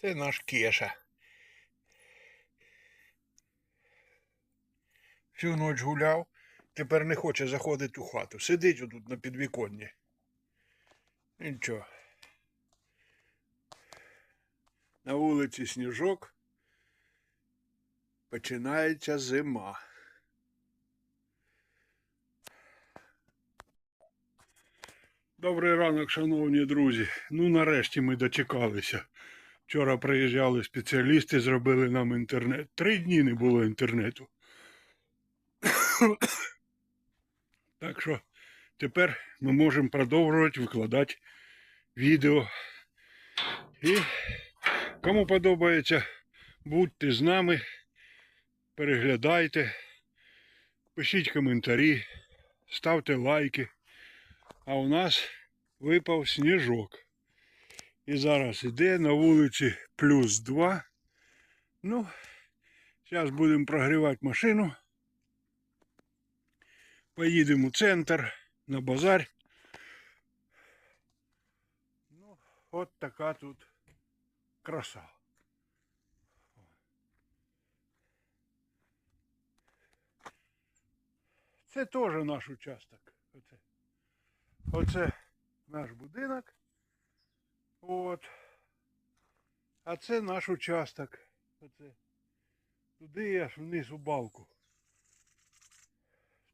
Це наш Кеша. Всю ніч гуляв, тепер не хоче заходити у хату. Сидить отут на підвіконні. Нічого. На вулиці сніжок. Починається зима. Добрий ранок, шановні друзі. Ну, нарешті ми дочекалися. Вчора приїжджали спеціалісти, зробили нам інтернет. Три дні не було інтернету. так що тепер ми можемо продовжувати викладати відео. І кому подобається, будьте з нами, переглядайте, пишіть коментарі, ставте лайки. А у нас випав сніжок. І зараз іде на вулиці плюс 2. Ну, зараз будемо прогрівати машину. Поїдемо у центр на базар. Ну, от така тут краса. Це теж наш участок. Оце. Оце наш будинок. От. А це наш участок. Оце. Туди аж вниз у балку.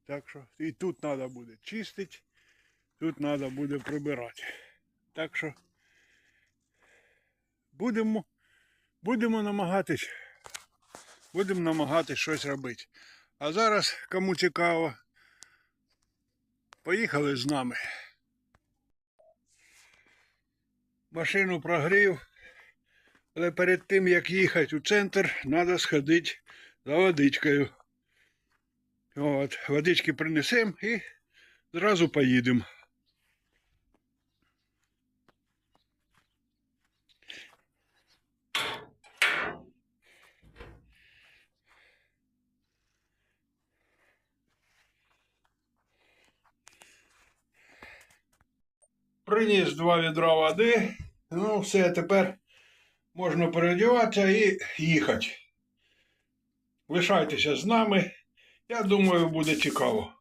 Так що і тут треба буде чистити, тут треба буде прибирати. Так що будемо, будемо намагатись, будемо намагатись щось робити. А зараз, кому цікаво, поїхали з нами. Машину прогрів, але перед тим як їхати у центр, треба сходити за водичкою. От, водички принесемо і зразу поїдемо. Приніс два відра води. Ну, все, тепер можна переодіватися і їхати. Лишайтеся з нами. Я думаю, буде цікаво.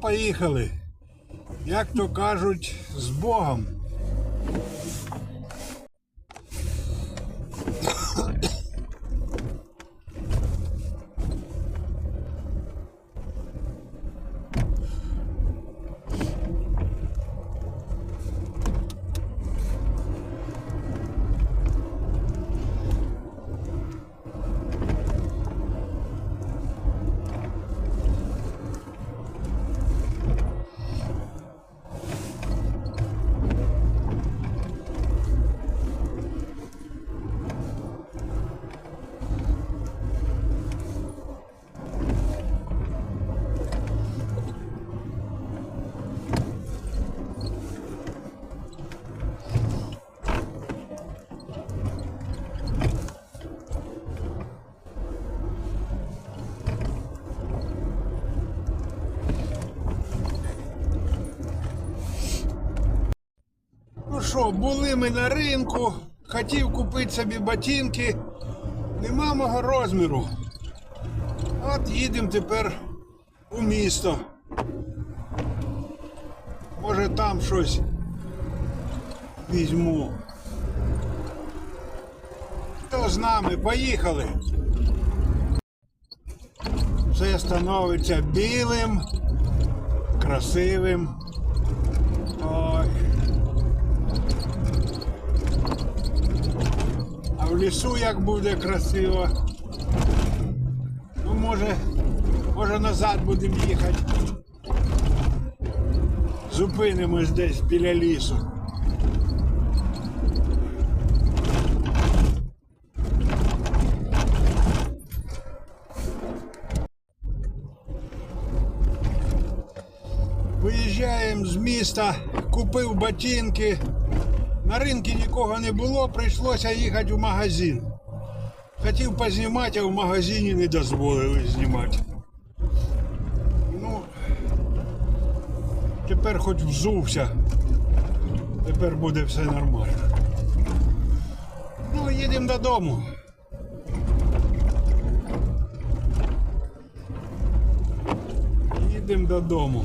Поїхали. Як то кажуть, з Богом. Що, були ми на ринку, хотів купити собі ботинки, нема мого розміру. От їдемо тепер у місто. Може там щось візьму. Хто з нами? Поїхали. Все становиться білим, красивим. В лісу як буде красиво. Ну, може, може назад будемо їхати. Зупинимось десь біля лісу. Виїжджаємо з міста, купив ботинки. На ринку нікого не було, прийшлося їхати в магазин. Хотів познімати, а в магазині не дозволили знімати. Ну, тепер хоч взувся. Тепер буде все нормально. Ну, їдемо додому. Їдемо додому.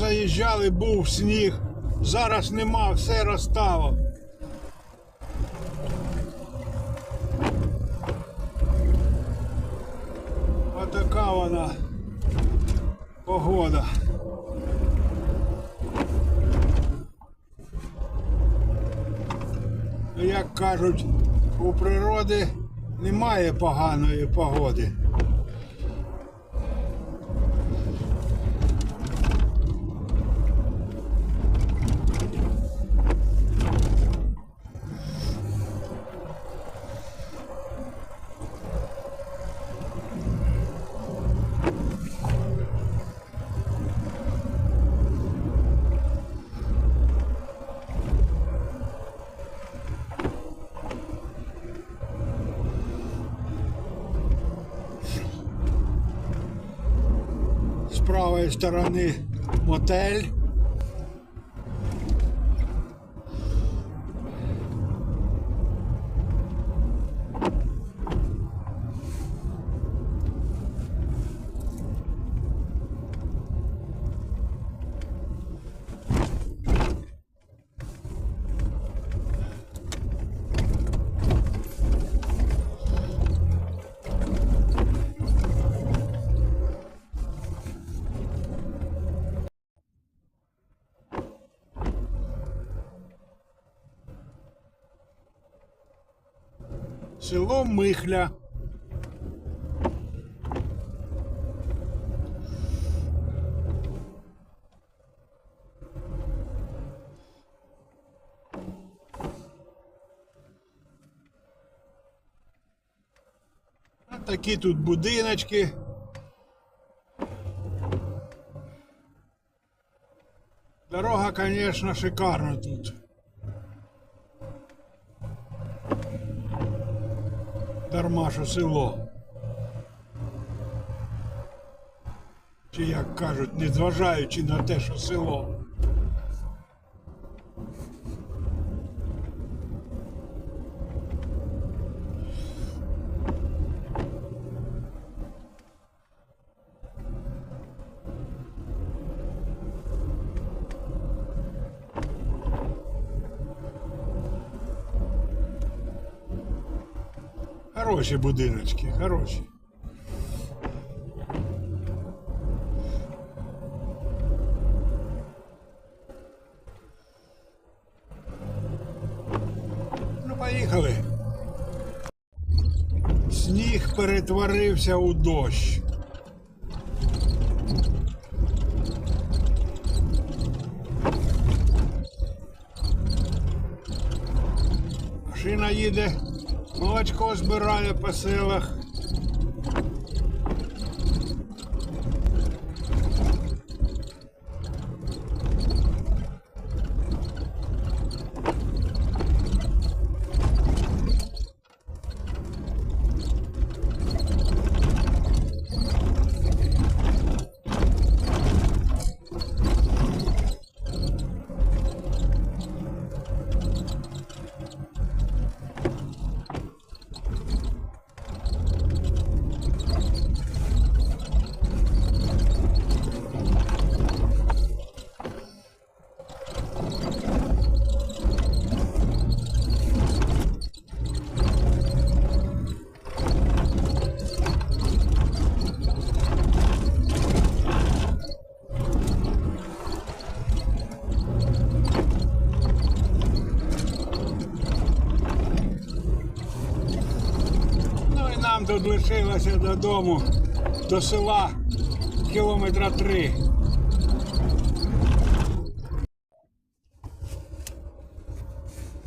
Заїжджали, був сніг. Зараз нема, все розстало. Отака вона погода. Як кажуть, у природи немає поганої погоди. Сторони мотель. Село Михля. Такі тут будиночки. Дорога, конечно, шикарна тут. Дарма, що село. Чи як кажуть, незважаючи на те, що село. Хороші будиночки, хороші. Ну, поїхали. Сніг перетворився у дощ. Машина їде, молочко збирає по селах. Нам тут лишилося додому, до села кілометра три.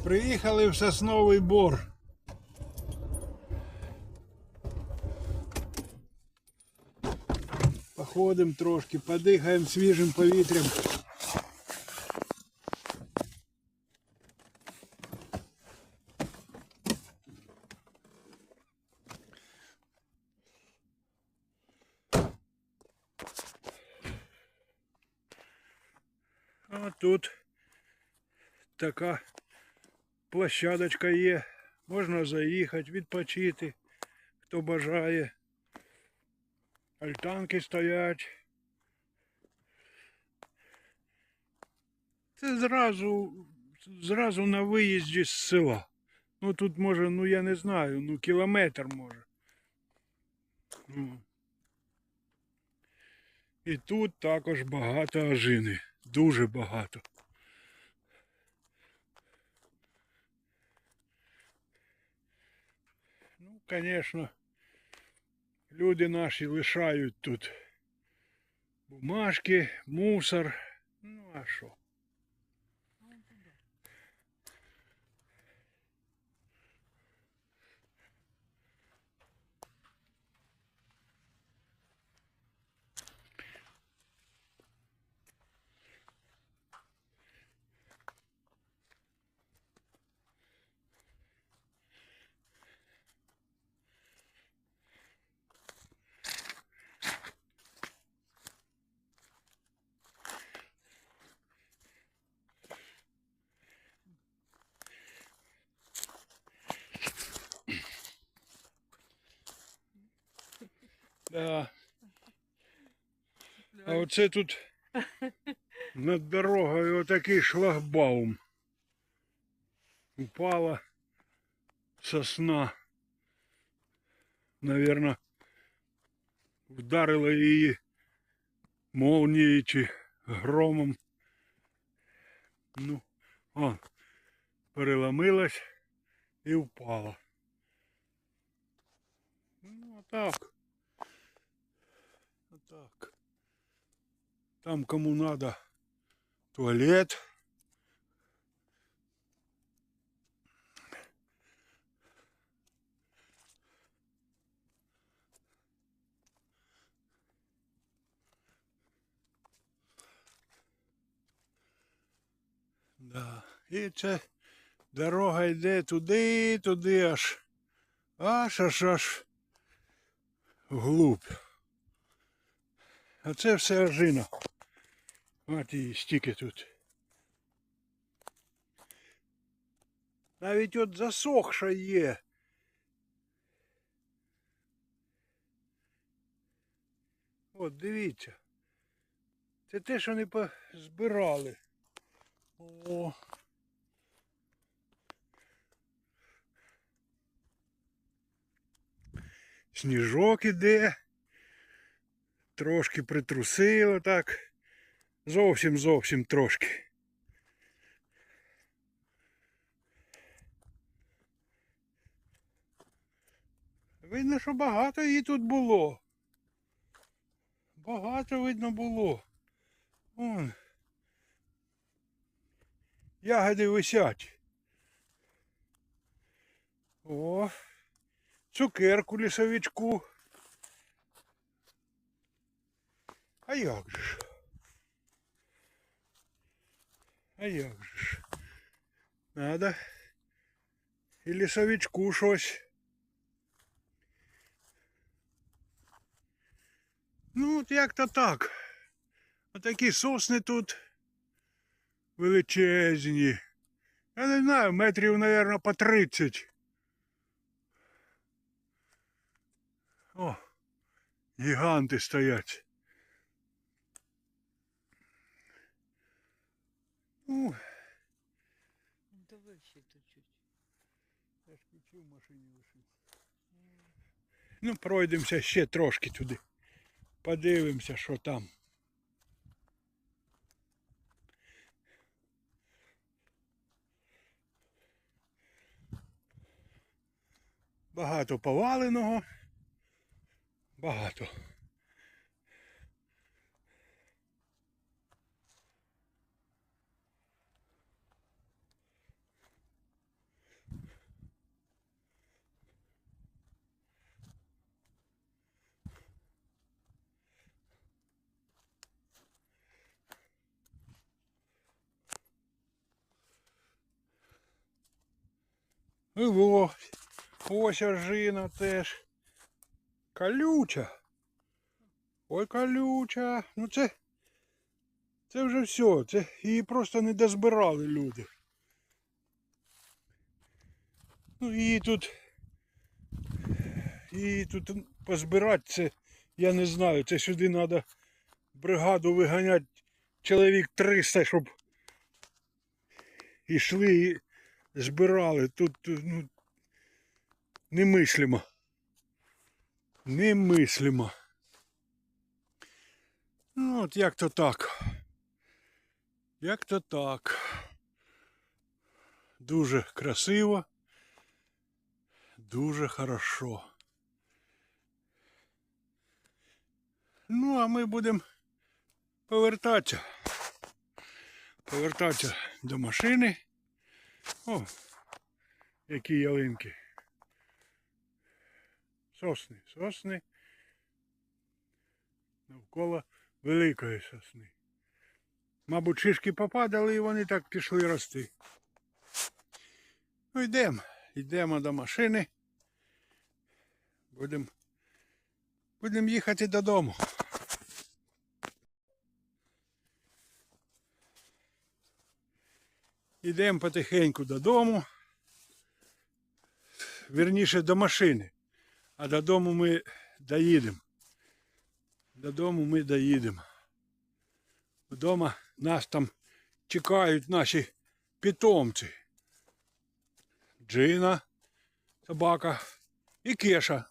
Приїхали в Сосновий Бор. Походимо трошки, подихаємо свіжим повітрям. А тут така площадочка є. Можна заїхати, відпочити, хто бажає. Альтанки стоять. Це зразу, зразу на виїзді з села. Ну тут може, ну я не знаю, ну кілометр може. Ну. І тут також багато ожини. Дуже багато. Ну, звісно, люди наші лишають тут бумажки, мусор. Ну, а що? Да. А оце тут над дорогою отакий шлагбаум. Упала сосна. Наверно, вдарила її молнією чи громом. Ну, о, переломилась і впала. Ну, отак. Так. Там кому надо туалет. Да. І це дорога йде туди, туди аж. Аж аж аж вглубь. А це все ожина. От і стільки тут. Навіть от засохша є. От дивіться. Це те, що не позбирали. О. Сніжок іде. Трошки притрусило так. Зовсім зовсім трошки. Видно, що багато її тут було. Багато видно було. Вон. Ягоди висять. О, цукерку лісовичку. А як же ж? А як же ж? Надо і лісовичку щось. Ну, от як-то так. Отакі сосни тут величезні. Я не знаю, метрів, мабуть, по 30. О, гіганти стоять. Ну, Давай ще чуть-чуть. я ж ключі в машині лишив. Ну, пройдемося ще трошки туди. Подивимося, що там. Багато поваленого. Багато. І во, ось ожина теж. Колюча. Ой, колюча. Ну це. Це вже все. Це її просто не дозбирали люди. Ну її тут. Її тут позбирати це, я не знаю. Це сюди треба бригаду виганяти чоловік 300, щоб ішли і збирали. Тут ну, немислимо. Немислимо. Ну, от як то так. Як то так. Дуже красиво. Дуже хорошо. Ну, а ми будемо повертатися. Повертатися до машини. О, які ялинки. Сосни, сосни. Навколо великої сосни. Мабуть, шишки попадали і вони так пішли рости. Ну йдемо. Йдемо до машини. Будемо будем їхати додому. Йдемо потихеньку додому. Вірніше до машини. А додому ми доїдемо. Додому ми доїдемо. Вдома нас там чекають наші питомці. Джина, собака і Кеша.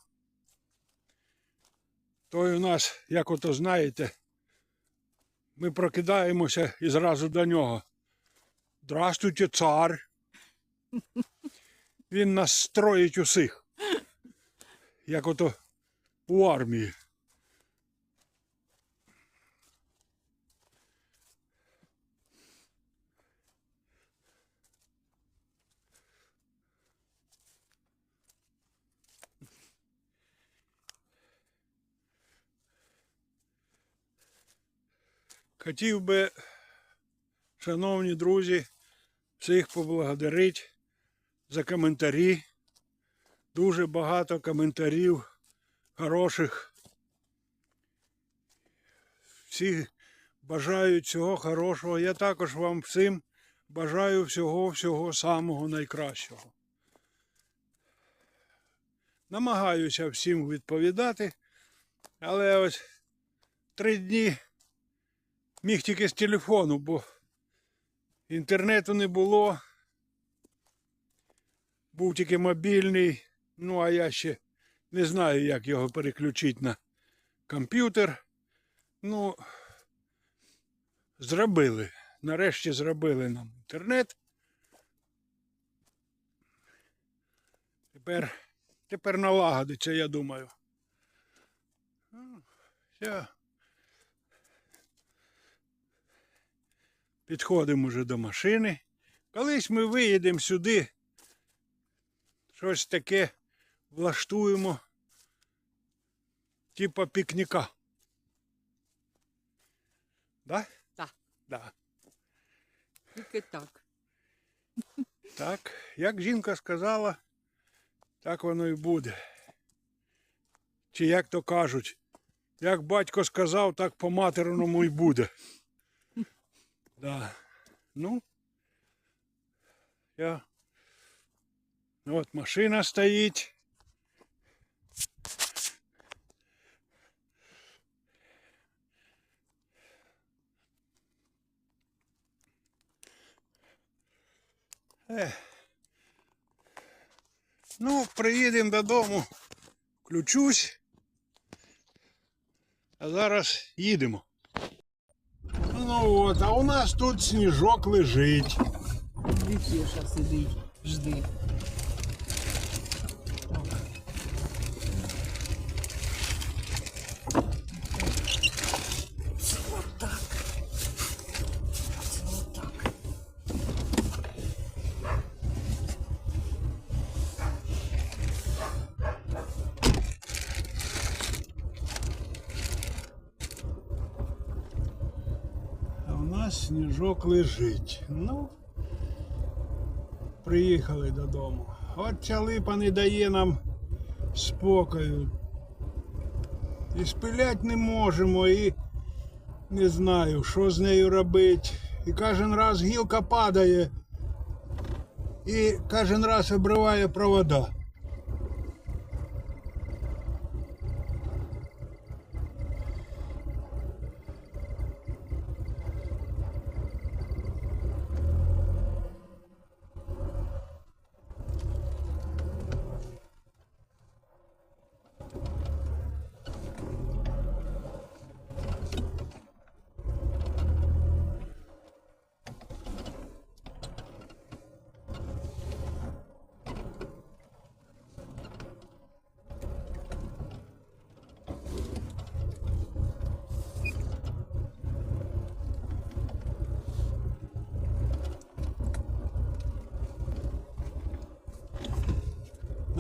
Той у нас, як ото знаєте, ми прокидаємося і зразу до нього. Здравствуйте, цар. Він нас строїть усіх. Як ото у армії. Хотів би, шановні друзі, всіх поблагодарити за коментарі. Дуже багато коментарів хороших. Всі бажають всього хорошого. Я також вам всім бажаю всього-всього самого найкращого. Намагаюся всім відповідати, але ось три дні міг тільки з телефону, бо інтернету не було. Був тільки мобільний, ну а я ще не знаю, як його переключити на комп'ютер. Ну, зробили. Нарешті зробили нам інтернет. Тепер, Тепер налагодиться, я думаю. Ну, Все. Підходимо вже до машини. Колись ми виїдемо сюди, щось таке влаштуємо, типа пікніка. Да? Да. Да. Тільки так. Так, як жінка сказала, так воно і буде. Чи як то кажуть, як батько сказав, так по материному і буде. Да. Ну, я. От машина стоїть. Ех. Ну, приїдемо додому, включусь. А зараз їдемо. Ну от, а у нас тут сніжок лежить. Вітєша сидить, жди. Нас сніжок лежить. Ну, приїхали додому. От ця липа не дає нам спокою. І спилять не можемо, і не знаю, що з нею робити. І кожен раз гілка падає, і кожен раз обриває провода.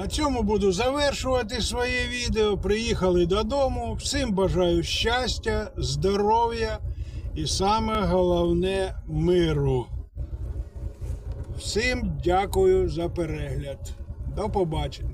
На цьому буду завершувати своє відео. Приїхали додому. Всім бажаю щастя, здоров'я і саме головне миру. Всім дякую за перегляд. До побачення.